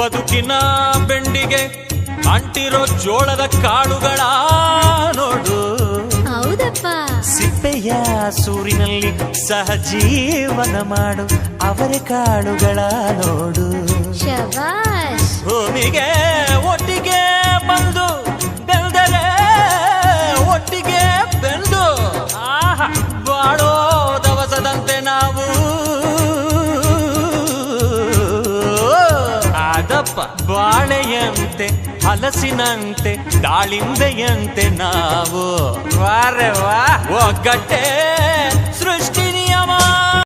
ಬದುಕಿನ ಬೆಂಡಿಗೆ ಅಂಟಿರೋ ಜೋಳದ ಕಾಳುಗಳ ನೋಡು. ಹೌದಪ್ಪ. ಸಿಪ್ಪೆಯ ಸೂರಿನಲ್ಲಿ ಸಹಜೀವನ ಮಾಡು ಅವರೆ ಕಾಳುಗಳ ನೋಡು. ಶಭಾಷ್ ಭೂಮಿಗೆ ಅದಪ್ಪ ಬಾಳೆಯಂತೆ ಹಲಸಿನಂತೆ ದಾಳಿಂಬೆಯಂತೆ ನಾವು. ವಾರೆ ವಾ. ಒಗ್ಗಟ್ಟೆ